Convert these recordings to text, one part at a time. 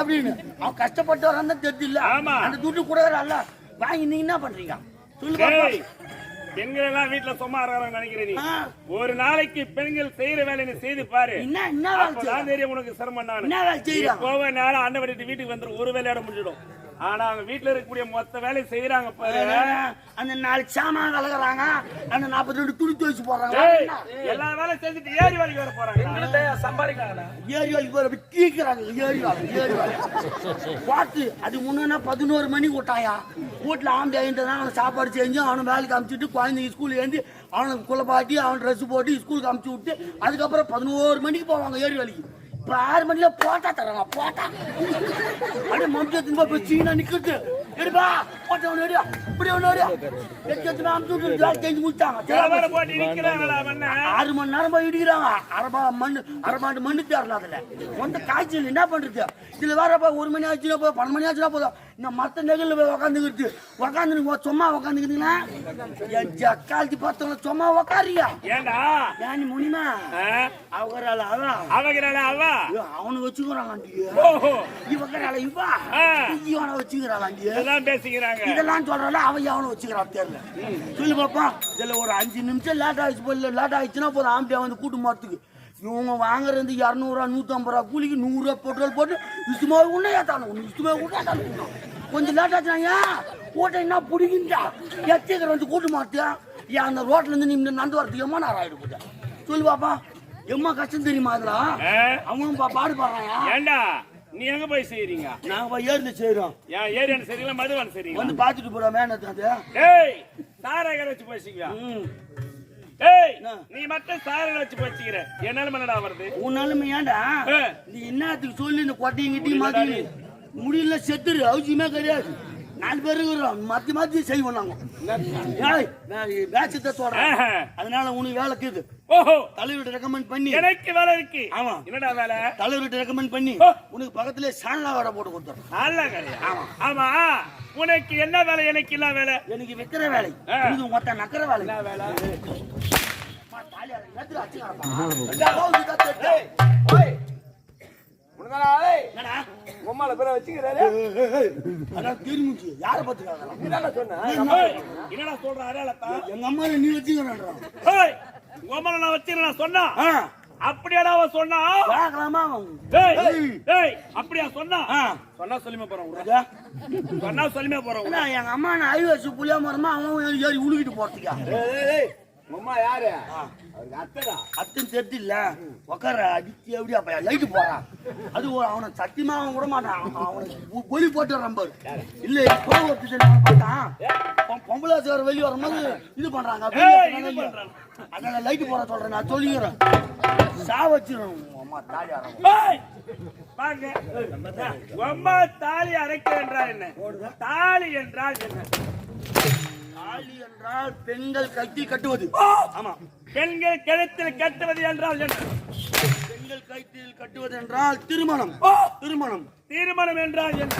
அப்படின்னு. அவன் கஷ்டப்பட்டு வரான் தான் ஆமா. அந்த துட்டு கொடுக்குறான்ல வாங்கி நீங்க என்ன பண்றீங்க? சொல்லு. பெண்கள் எல்லாம் வீட்டுல சும்மா இருக்கிறாங்க நினைக்கிறேன். ஒரு நாளைக்கு பெண்கள் செய்யற வேலையை செய்து பாரு. என்ன? தெரியும் உனக்கு சிரமம் நானு போவ நேரம் அண்ணன் விட்டு வீட்டுக்கு வந்துரும் ஒரு வேலையோட முடிஞ்சிடும். ஆனா அவங்க வீட்டுல இருக்கக்கூடிய மொத்த வேலையை செய்யறாங்க பாரு. அந்த நாலு சாமான் கலக்குறாங்க. அந்த நாற்பத்தி ரெண்டு துணி துவைச்சு என்ன? எல்லா வேலையும் செஞ்சுட்டு ஏறி வேலைக்கு வர போறாங்க. சம்பாதிக்கிறாங்க ஏரி வேலைக்கு போற தீக்கிறாங்க ஏரி வேலை ஏரி வேலை. பார்த்து அது முன்னா பதினோரு மணிக்கு விட்டாயா வீட்டுல ஆம்பளை எழுந்ததான் அவன் சாப்பாடு செஞ்சு அவனை வேலைக்கு அமுச்சுட்டு குழந்தைங்க ஸ்கூல் ஏந்தி அவனுக்கு குள்ளப்பாட்டி அவன் ட்ரெஸ் போட்டு ஸ்கூலுக்கு அமுச்சு விட்டு அதுக்கப்புறம் பதினோரு மணிக்கு போவாங்க ஏரி வேலைக்கு. இப்ப ஆறு மணில போட்டா தராங்க போட்டா. அப்படியே மம்சத்தின் போய் சீனா நிக்கிறது எடுப்பா. போட்ட ஒன்று இப்படி ஒன்று அமுச்சு செஞ்சு மண்ண ஆறு மணி நேரம் போய் இடிக்கிறாங்க அரபா மண்ணு அரபாண்டு மண்ணு தேரல அதுல வந்து காய்ச்சல் என்ன பண்றது இதுல வேற போய் ஒரு மணி ஆச்சுன்னா போதும் பன்னெண்டு மணி ஆச்சுன்னா போதும் இந்த மத்த நெகிழ்ல போய் உக்காந்துக்கிட்டு உக்காந்துருங்க சும்மா உக்காந்துக்கிட்டீங்களா என் ஜக்காலத்தி பார்த்தவங்க சும்மா உக்காரியா ஏண்டா? ஏன் முனிமா அவரால அதான் அவகிறாளா அவ? ஐயோ, அவனை வச்சுக்கிறாங்க ஓஹோ இவக்கறால இவா. இவனை வச்சுக்கிறாங்க பேசிக்கிறாங்க. இதெல்லாம் சொல்றால அவன் அவனை வச்சுக்கிறான் தெரியல. சொல்லி பாப்பா இதுல ஒரு அஞ்சு நிமிஷம் லேட் ஆயிடுச்சு போல லேட் ஆயிடுச்சுன்னா போதும் ஆம்பியா வந்து கூட்டு மாத்துக்கு இவங்க வாங்குறது இரநூறுவா நூற்றம்பது ரூபா கூலிக்கு நூறுரூவா பெட்ரோல் போட்டு இசுமா உன்னை ஏத்தானு இசுமா உன்னை கொஞ்சம் லேட் ஆச்சுனா கூட்டம் என்ன பிடிக்கின்றா எத்திக்கிற வந்து கூட்டு மாத்தியா ஏன் அந்த ரோட்ல இருந்து நீ நடந்து வரதுக்கு எம்மா நேரம் ஆயிடு போட்டா சொல்லு பாப்பா எம்மா கஷ்டம் தெரியுமா அதெல்லாம்? அவனும் பா- பாடு பாடுறாயா ஏண்டா? நீ எங்க போய் செய்யறீங்க நாங்க போய் ஏறிந்து செய்யறோம் ஏன் ஏரியான் சரியில்லை மதுவான் சரிங்களா வந்து பாத்துட்டு போறோம் அது டேய் சாராக வச்சு பேசிக்க ம். டேய் என்ன? நீ மட்டும் சாராக வச்சு பேசிக்கிற. என்னால மன்னடா வருது? உன்னாலுமே ஏன்டா. நீ என்னத்துக்கு சொல்லி இந்த கொட்டையும் கிட்டையும் மாத்தி முடியல செத்துரு அவசியமே கிடையாது. நாலு பேர் இருக்கிறோம். மாத்தி மாத்தி செய்வோம் நாங்க. ஏய், நான் வேஷத்தை சொல்றேன். அதனால உனக்கு வேலை இருக்குது. ஓஹோ. தலைவர்கிட்ட ரெக்கமெண்ட் பண்ணி. எனக்கு வேலை இருக்கு. ஆமா. என்னடா வேலை? தலைவர்கிட்ட ரெக்கமெண்ட் பண்ணி. உனக்கு பக்கத்துல சால்னா வடை போட்டு கொடுத்துறேன். நல்ல வேலையா ஆமா. உனக்கு என்ன வேலை? எனக்கு இல்ல வேலை? எனக்கு வைக்கிற வேலை. இது மொத்த நக்கிற வேலை. என்ன வேலை? தாலி அதை அடிச்சுக்கிறப்பா. என்னடா? உம்மால பேரை வச்சுக்கிறாரு தெரிஞ்சுச்சு. யாரை பார்த்துக்கிறாங்க? ஏய், என்னடா சொல்ற அடையாளத்தா எங்க அம்மா நீ வச்சுக்கிறான்றான். ஏய் உமல நான் வச்சிருந்தேன் சொன்னா ஆ, அப்படியாடா அவன் சொன்னா பார்க்கலாமா? டேய் டேய் அப்படியா சொன்னா ஆ, சொன்னா சொல்லிமே. இதா. சொன்னா சொல்லிமே. என்ன, எங்க அம்மா நான் ஐவசு புளியா மரமா அவன் ஏறி ஏறி உழுகிட்டு போறதுக்கா உம்மா யாரு? அவருக்கு அத்தைடா. அத்தன் தெரிஞ்சு இல்ல உக்கார அடிச்சு எப்படி அப்ப லைட்டு போறான் அது அவனை சத்தியமா அவன் விட மாட்டான். அவனுக்கு ஒ- ஒலி போட்டு பாரு. இல்ல வருது அவன் பார்த்தான். பொ- பொம்பளை சேர் வெளியே வரும்போது இது பண்றாங்க. ஏய், இது பண்றாங்க. அதான் லைட்டு போட சொல்றேன் நான் சொல்லிக்கிறேன் சா வச்சிரும் அம்மா தாலி பாருங்க. உம்மா தாலி அரைக்க என்றால் என்ன தாலி என்றால் என்ன? தாலி என்றால் பெண்கள் கட்டி கட்டுவது. ஆமா. பெண்கள் கழுத்தில் கட்டுவது என்றால் என்ன? பெண்கள் கயிற்றில் கட்டுவது என்றால் திருமணம். திருமணம். தீர்மானம் என்றால் என்ன?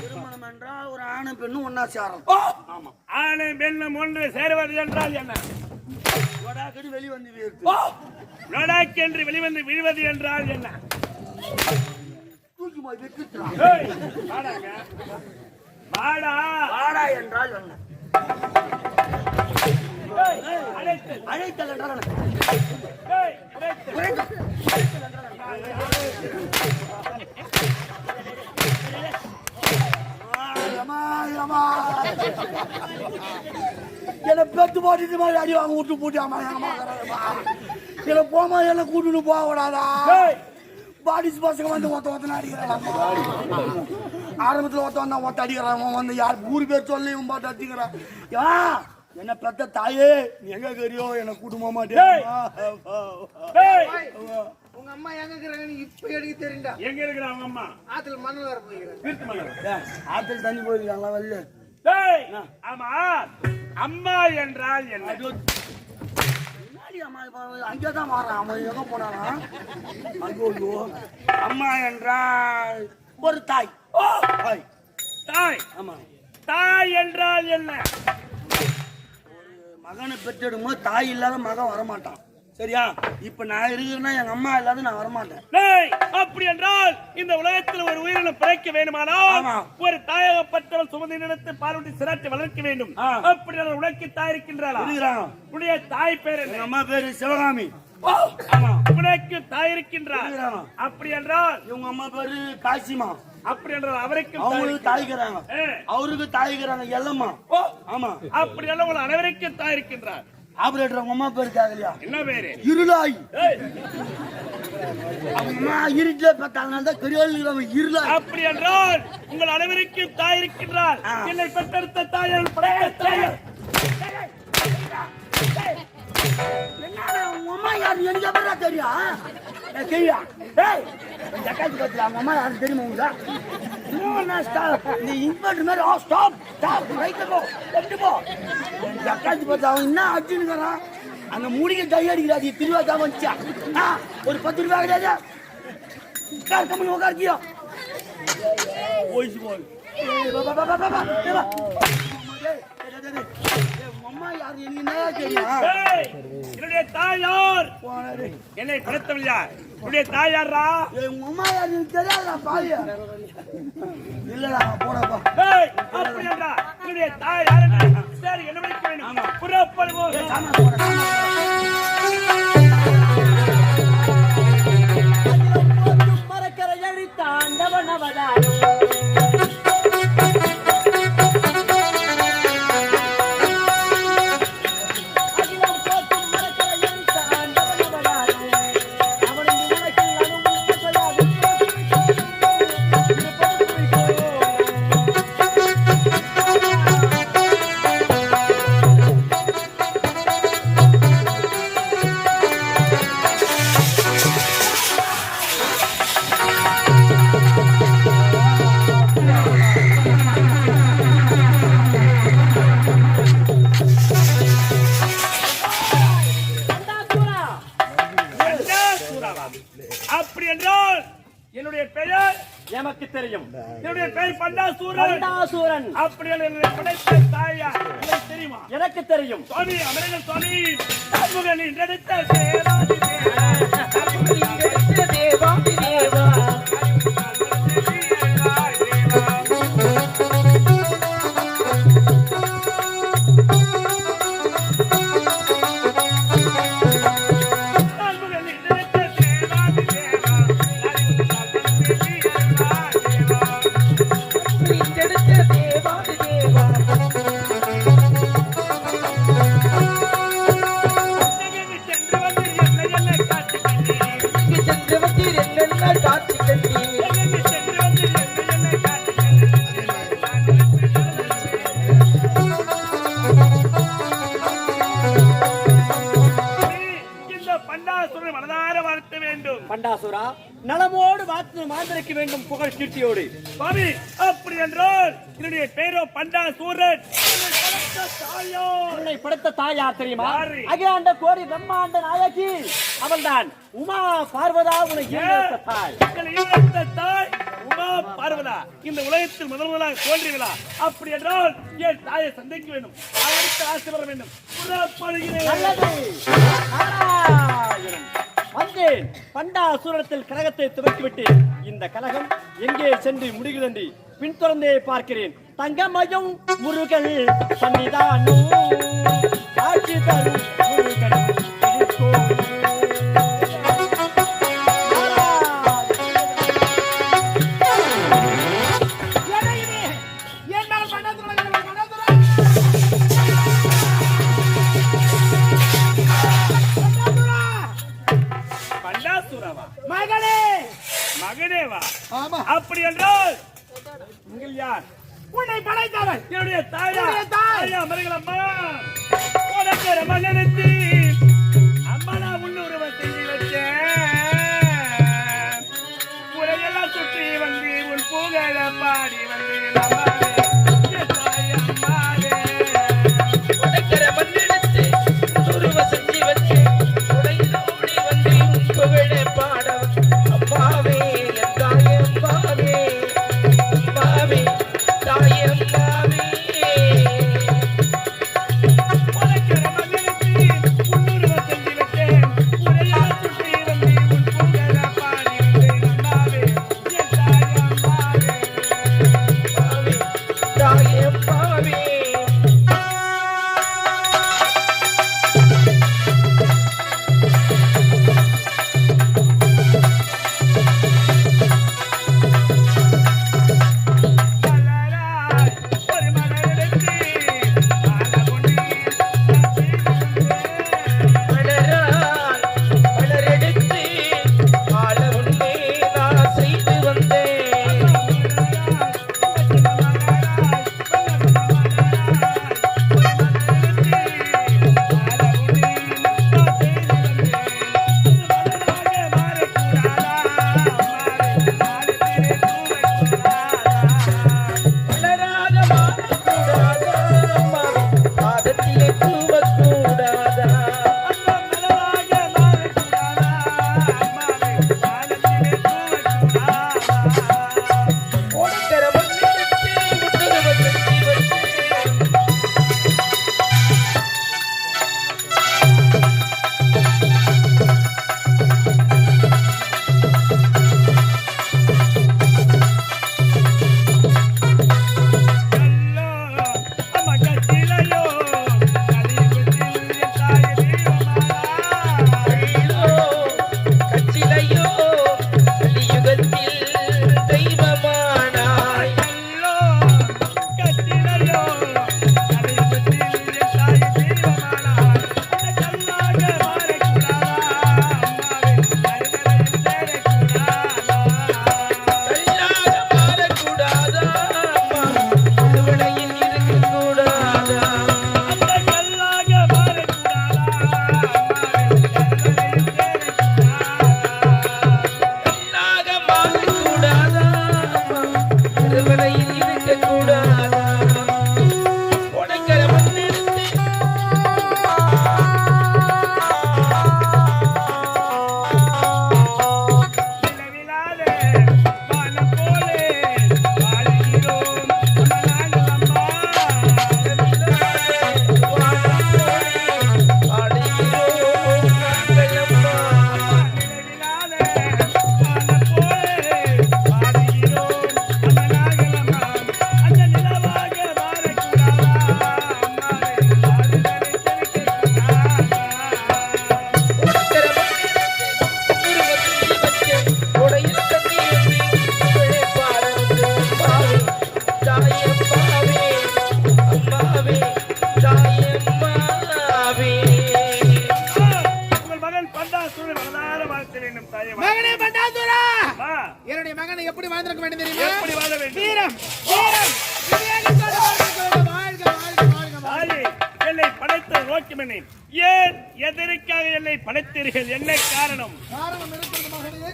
திருமணம் என்றால் ஒரு ஆணும் பெண்ணும் ஒன்னா சேரும் ஆமா. ஆணை பெண்ணும் ஒன்று சேருவது என்றால் என்ன? கொடாக்கடி வெளி வந்து வீர்த்து நடாக்கென்று வெளிவந்து விழுவது என்றால் என்ன? தூக்கி. வாடா. வாடா என்றால் என்ன? அழைத்தல். என்றால் என்ன ஏய், அழைத்தல். ஆயமா, மாதிரி அடி வாங்க விட்டு போட்டாமா என்ன போமா என்ன கூட்டுன்னு போக கூடாதா பாடிஸ் பசங்க வந்து ஒருத்த ஒருத்தன அடிக்கிறாங்க ஆரம்பத்துல ஒருத்த வந்தா ஒருத்த அடிக்கிறான். வந்து யார் ஊரு பேர் சொல்லி இவன் பாட்டு அடிக்கிறான் யா என்ன பெத்த தாயே நீ எங்க கறியோ என்ன. ஏய், உங்க அம்மா எங்க இருக்கிறாங்கன்னு இப்ப எனக்கு தெரியுண்டா எங்க இருக்கிற அவங்க அம்மா? ஆத்துல மணல் வர மலர். ஆத்தல் தண்ணி போயிருக்காங்களா வெளில? ஏய், ஆமா. அம்மா என்றால் என்ன? முன்னாடி அம்மா இப்ப அங்கேதான் மாறான் அவன் எங்க போனானா ஐயோ அம்மா என்றால் ஒரு தாய். ஓ தாய். தாய். ஆமா. தாய் என்றால் என்ன? மகனை பெற்றெடுக்கும் போது தாய் இல்லாத மகன் வரமாட்டான். சரியா? இப்ப நான் இருக்கிறேன்னா எங்க அம்மா இல்லாத நான் வரமாட்டேன். அப்படி என்றால் இந்த உலகத்தில் ஒரு உயிரினம் பிறக்க வேண்டுமானால். ஒரு தாயகப்பட்டவள் சுமந்து நினைத்து பாலூட்டி சிராட்டி வளர்க்க வேண்டும். அப்படி உனக்கு தாய் இருக்கின்றாளா? உன்னுடைய தாய் பேர் எங்க அம்மா பேரு சிவகாமி. ஆமா. உனக்கு தாய் இருக்கின்றார் அப்படி என்றால் இவங்க அம்மா பேரு காசிமா. அப்படி என்றால் அவருக்கு தாய் அவங்களுக்கு தாய்க்கிறாங்க அவருக்கு தாய்க்கிறாங்க எல்லம்மா. ஆமா. அப்படி உங்கள் அனைவருக்கும் தாய் இருக்கின்றார். ஆபரேட்டர் அவங்க அம்மா பேரு கேட்கலையா என்ன பேரு? இருளாய். அம்மா இருட்டுல பார்த்தாங்க தான் பெரிய இருளாய். அப்படி என்றால் உங்கள் அனைவருக்கும் தாய் இருக்கின்றார். என்னை பெற்றெடுத்த தாயார் படைத்த தாயார் என்னடா உங்க அம்மா யாரு? எனக்கு எப்படா தெரியும்? தெரியா? ஏய் ஜக்காத்து பத்தில அவங்க அம்மா யாரு தெரியுமா உங்களுக்கு? நீ இன்வெர்டர் மாதிரி ஆ ஸ்டாப் ஸ்டாப் ரைட்ல போ லெஃப்ட் போ ஜக்காத்து அவன் என்ன அடிச்சுனுக்கிறான் அந்த மூடிக்கு டை அடிக்கிறாது திருவா தான் வந்துச்சா ஆ ஒரு பத்து ரூபாய் கிடையாது உட்கார் கம்மி உட்கார்க்கியோ ஓய்ஸ் போல் ஏய் அம்மா யாரு? என்னுடைய தாயார் போனாரு. என்னை படைத்தவள் யார்? உன்னுடைய தாயாரா ஏய், உங்க அம்மா யாரு? எனக்கு தெரியாதா பாவி இல்லடா போடப்பா அப்படி என்றா என்னுடைய சரி என்ன வேண்டும் புறப்படுவோம். அவதாரம். என்னுடைய பெயர் பண்டாசூரன். பண்டாசூரன். அப்படி என்று என்னை படைத்த தாயார் உங்களுக்கு தெரியுமா? எனக்கு தெரியும். சுவாமி அமரங்க சுவாமி சண்முகன் என்றெடுத்த பண்டாசுரா நலமோடு வாத்து மாந்திருக்க வேண்டும் புகழ் கீர்த்தியோடு. சுவாமி அப்படி என்றால் என்னுடைய பேரோ பண்டாசூரன் என்னை வளர்த்த தாயார். உன்னை படைத்த தாயார் தெரியுமா? அகிலாண்ட கோடி பிரம்மாண்ட நாயகி. அவள்தான். உமா பார்வதா உனக்கு தாய். தாய் உமா பார்வதா. இந்த உலகத்தில் முதல் முதலாக தோன்றியவளா? அப்படி என்றால் என் தாயை சந்திக்க வேண்டும். அவருக்கு ஆசை வர வேண்டும் நல்லது. நாராயணன். வந்தேன் பண்டாசுரத்தில் கழகத்தை துவக்கிவிட்டு இந்த கழகம் எங்கே சென்று முடிகிறதென்று பின்தொடர்ந்தே பார்க்கிறேன். தங்கமயம் முருகன் சன்னிதானம் காட்சி தரும்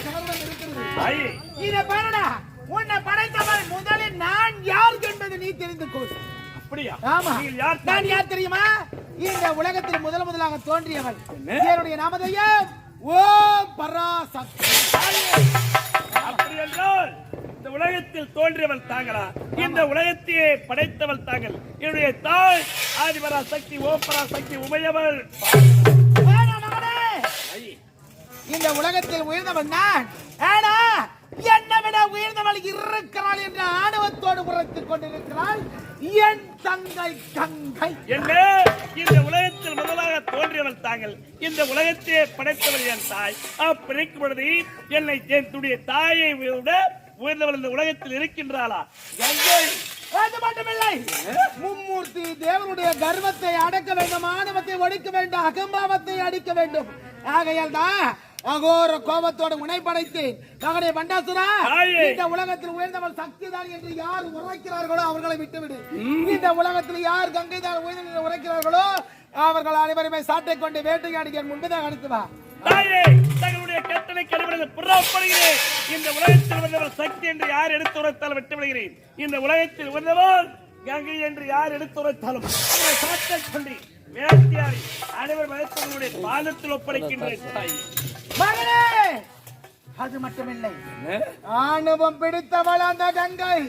காரணம் இருக்கிறது. தாயே இதை பாருடா உன்னை படைத்தவன் முதலில் நான் யார் என்பதை நீ தெரிந்து கொள். அப்படியா? ஆமா. நான் யார் தெரியுமா? இந்த உலகத்தில் முதல் முதலாக தோன்றியவன். என்னுடைய நாமதையம் ஓம் பராசக்தி. அப்படி என்றால் இந்த உலகத்தில் தோன்றியவள் தாங்களா? இந்த உலகத்தையே படைத்தவள் தாங்கள். என்னுடைய தாய் ஆதிபரா சக்தி ஓப்பரா சக்தி உமையவள். இந்த உலகத்தில் உயர்ந்தவன் நான். ஆனா என்னை விட உயர்ந்தவள் இருக்கிறாள் என்ற ஆணவத்தோடு உரைத்துக் கொண்டிருக்கிறாள். என் தங்கை கங்கை என்ன இந்த உலகத்தில் முதலாக தோன்றியவள் தாங்கள். இந்த உலகத்தையே படைத்தவள் என் தாய். அப்படிக்கும் பொழுது என்னை என்னுடைய தாயை விட உயர்ந்தவள் இந்த உலகத்தில் இருக்கின்றாளா? கங்கை அது மட்டுமில்லை. மும்மூர்த்தி தேவனுடைய கர்வத்தை அடக்க வேண்டும் ஆணவத்தை ஒழிக்க வேண்டும் அகம்பாவத்தை அடிக்க வேண்டும். ஆகையால் தான் அகோர கோபத்தோடு முனை படைத்தேன் மகனே பண்டாசுரா. இந்த உலகத்தில் உயர்ந்தவள் சக்தி தான் என்று யார் உரைக்கிறார்களோ அவர்களை விட்டுவிடு. இந்த உலகத்தில் யார் கங்கை தான் உயர்ந்த உரைக்கிறார்களோ அவர்கள் அனைவருமே சாட்டை கொண்டு வேட்டையாடி என் முன்பதாக அடித்து வா. தாயே தங்களுடைய கட்டளை புறப்படுகிறேன். இந்த உலகத்தில் வந்தவர் சக்தி என்று யார் எடுத்து உரைத்தாலும் விட்டு விடுகிறேன் இந்த உலகத்தில் வந்தவர் கங்கை என்று யார் எடுத்து உரைத்தாலும் சாட்டை கொண்டு வேட்டையாடி அனைவர் மயத்தவர்களுடைய பாலத்தில் ஒப்படைக்கின்றேன். தாய் மகனே அது மட்டுமில்லை. ஆணவம் பிடித்தவள் அந்த கங்கை.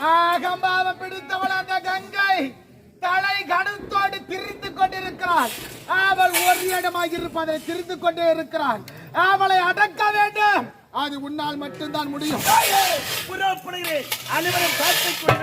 ஆகம்பாவம் பிடித்தவள் அந்த கங்கை. தலை கடுத்தோடு திரிந்து கொண்டிருக்கிறாள். அவள் ஒரு இடமாக இருப்பதை திரிந்து கொண்டே இருக்கிறாள். அவளை அடக்க வேண்டும். அது உன்னால் மட்டும்தான் முடியும். புறப்படுகிறேன். அனைவரும் சாட்டை கொண்டு